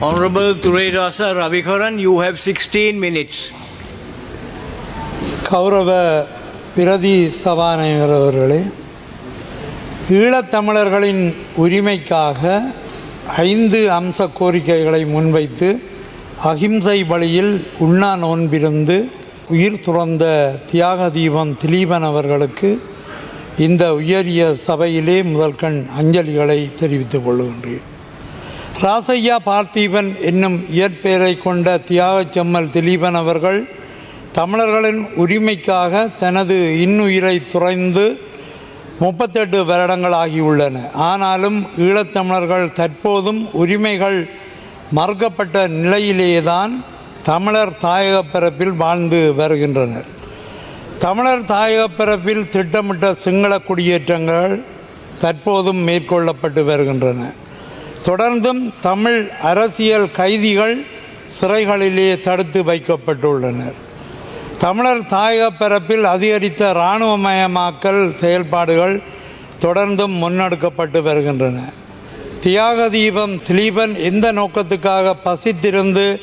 Honorable Thureirasa Ravikaran, you have 16 minutes. கௌரவ பிரதி சபாநாயகர் அவர்களே ஈழத்தமிழர்களின் உரிமைக்காக ஐந்து அம்ச கோரிக்கைகளை முன்வைத்து அகிம்சை வழியில் உண்ணா நோன்பிருந்து உயிர் துறந்த தியாக தீபம் திலீபன் அவர்களுக்கு இந்த உயரிய சபையிலே முதல்கண் அஞ்சலிகளை தெரிவித்துக் கொள்கின்றேன் ராசையா பார்த்தீபன் என்னும் இயற்பெயரை கொண்ட தியாகச் செம்மல் திலீபன் அவர்கள் தமிழர்களின் உரிமைக்காக தனது இன்னுயிரை துறைந்து முப்பத்தெட்டு வருடங்கள் ஆகியுள்ளன. ஆனாலும் ஈழத்தமிழர்கள் தற்போதும் உரிமைகள் மறுக்கப்பட்ட நிலையிலேதான் தமிழர் தாயக பரப்பில் வாழ்ந்து வருகின்றனர். தமிழர் தாயக பரப்பில் திட்டமிட்ட சிங்கள குடியேற்றங்கள் தற்போதும் மேற்கொள்ளப்பட்டு வருகின்றன. தொடர்ந்தும் தமிழ் அரசியல் கைதிகள் சிறைகளிலே தடுத்து வைக்கப்பட்டுள்ளனர். தமிழர் தாயகப் பரப்பில் அதிகரித்த இராணுவமயமாக்கல் செயல்பாடுகள் தொடர்ந்தும் முன்னெடுக்கப்பட்டு வருகின்றன. தியாக தீபம் திலீபன் எந்த நோக்கத்துக்காக பசித்திருந்து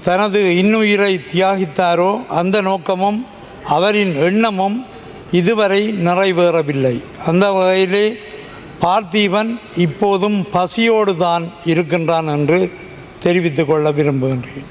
தனது இன்னுயிரை தியாகித்தாரோ அந்த நோக்கமும் அவரின் எண்ணமும் இதுவரை நிறைவேறவில்லை. அந்த வகையிலே பார்த்திபன் இப்போதும் பசியோடு தான் இருக்கின்றான் என்று தெரிவித்துக் கொள்ள விரும்புகின்றேன்.